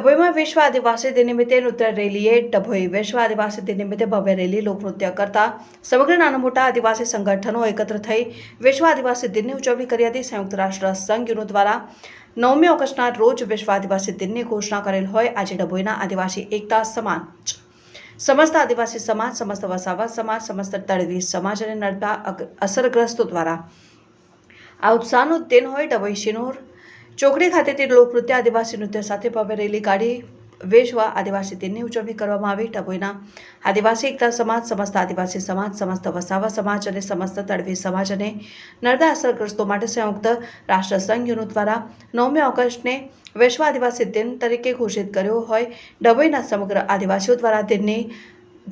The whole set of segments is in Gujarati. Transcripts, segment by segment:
ડભોઈમાં વિશ્વ આદિવાસી દિન નિમિત્તે નૃત્ય રેલીએ ડભોઈ વિશ્વ આદિવાસી દિન નિમિત્તે ભવ્ય રેલી લોકનૃત્ય કરતા સમગ્ર નાના મોટા આદિવાસી સંગઠનો એકત્ર થઈ વિશ્વ આદિવાસી દિનની ઉજવણી કરી હતી. સંયુક્ત રાષ્ટ્ર સંઘ યુનો દ્વારા નવમી ઓગસ્ટના રોજ વિશ્વ આદિવાસી દિનની ઘોષણા કરેલ હોય આજે ડભોઈના આદિવાસી એકતા સમાજ. સમસ્ત આદિવાસી સમાજ, સમસ્ત વસાવા સમાજ, સમસ્ત તળવી સમાજ અને નડતા અસરગ્રસ્તો દ્વારા આ ઉત્સાહનો દિન હોય ડભોઈ શિનોર ચોકડી ખાતેથી લોકનૃત્ય આદિવાસી નૃત્ય સાથે ભવ્ય રેલી કાઢી વેશવા આદિવાસી દિનની ઉજવણી કરવામાં આવી. ડભોઈના આદિવાસી, એકતા સમાજ, સમસ્ત આદિવાસી સમાજ, સમસ્ત વસાવા સમાજ અને સમસ્ત તળવી સમાજ અને નર્મદા અસરગ્રસ્તો માટે સંયુક્ત રાષ્ટ્ર સંઘ યુનો દ્વારા નવમી ઓગસ્ટને વિશ્વ આદિવાસી દિન તરીકે ઘોષિત કર્યો હોય. ડભોઈના સમગ્ર આદિવાસીઓ દ્વારા દિનની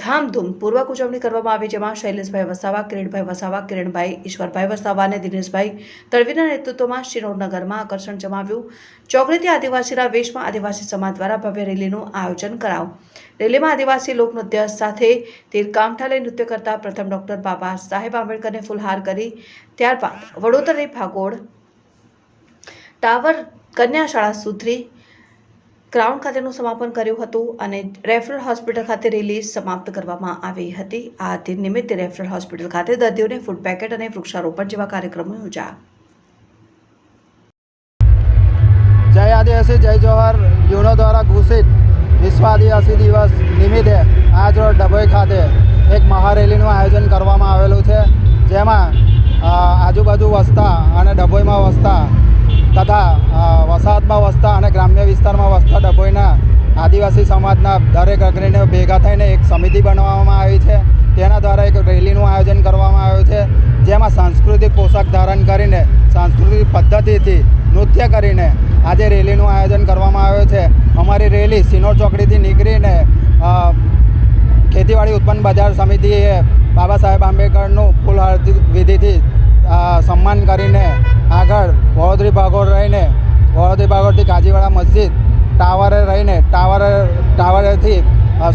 ધામધૂમ પૂર્વક ઉજવણી કરવામાં આવી જેમાં શૈલેષભાઈ વસાવા, કિરીટભાઈ વસાવા, કિરણભાઈ, ઈશ્વરભાઈ વસાવા અને દિનેશભાઈ તળવીના નેતૃત્વમાં શિરોનગરમાં આકર્ષણ જમાવ્યું. ચોકડીથી આદિવાસીના વેશમાં આદિવાસી સમાજ દ્વારા ભવ્ય રેલીનું આયોજન કરાવ રેલીમાં આદિવાસી લોકનૃત્ય સાથે તીર નૃત્ય કરતા પ્રથમ ડોક્ટર બાબા સાહેબ આંબેડકરને ફુલહાર કરી. ત્યારબાદ વડોદરાની ભાગોળ ટાવર કન્યા શાળા સુધરી. ગ્રાઉન્ડ ખાતેનું સમાપન કર્યું હતું અને રેફરલ હોસ્પિટલ ખાતે રેલી સમાપ્ત કરવામાં આવી હતી. આ દિન નિમિત્તે રેફરલ હોસ્પિટલ ખાતે દર્દીઓને ફૂડ પેકેટ અને વૃક્ષારોપણ જેવા કાર્યક્રમો યોજાયા. જય આદિવાસી, જય જવાહર. યુનો દ્વારા ઘોષિત વિશ્વ આદિવાસી દિવસ નિમિત્તે આજ રોજ ડભોઈ ખાતે એક મહારેલીનું આયોજન કરવામાં આવેલું છે. જેમાં આજુબાજુ વસતા અને ડભોઈમાં વસતા તથા વસાહતમાં વસતા અને ગ્રામ્ય વિસ્તારમાં વસતા ડભોઈના આદિવાસી સમાજના દરેક અગ્રણીઓ ભેગા થઈને એક સમિતિ બનાવવામાં આવી છે. તેના દ્વારા એક રેલીનું આયોજન કરવામાં આવ્યું છે, જેમાં સાંસ્કૃતિક પોશાક ધારણ કરીને, સાંસ્કૃતિક પદ્ધતિથી નૃત્ય કરીને આજે રેલીનું આયોજન કરવામાં આવ્યું છે. અમારી રેલી સિનોર ચોકડીથી નીકળીને ખેતીવાડી ઉત્પન્ન બજાર સમિતિએ બાબા સાહેબ આંબેડકરનું ફૂલ વિધિથી સન્માન કરીને આગળ વડોદરી ભાગોળ રહીને વડોદરી ભાગોળથી કાજીવાડા મસ્જિદ ટાવરે રહીને ટાવરે ટાવરેથી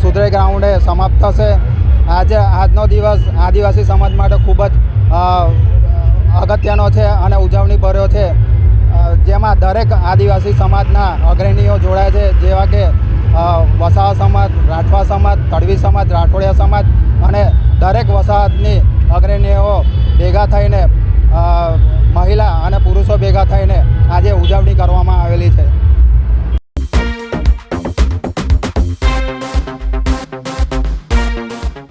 સુધરે ગ્રાઉન્ડે સમાપ્ત થશે. આજે આજનો દિવસ આદિવાસી સમાજ માટે ખૂબ જ અગત્યનો છે અને ઉજવણી ભર્યો છે. જેમાં દરેક આદિવાસી સમાજના અગ્રણીઓ જોડાય છે, જેવા કે વસાવા સમાજ, રાઠવા સમાજ તડવી સમાજ, રાઠોડિયા સમાજ અને દરેક વસાહતની અગ્રણીઓ ભેગા થઈને મહિલા અને પુરુષો ભેગા થઈને આજે ઉજવણી કરવામાં આવેલી છે.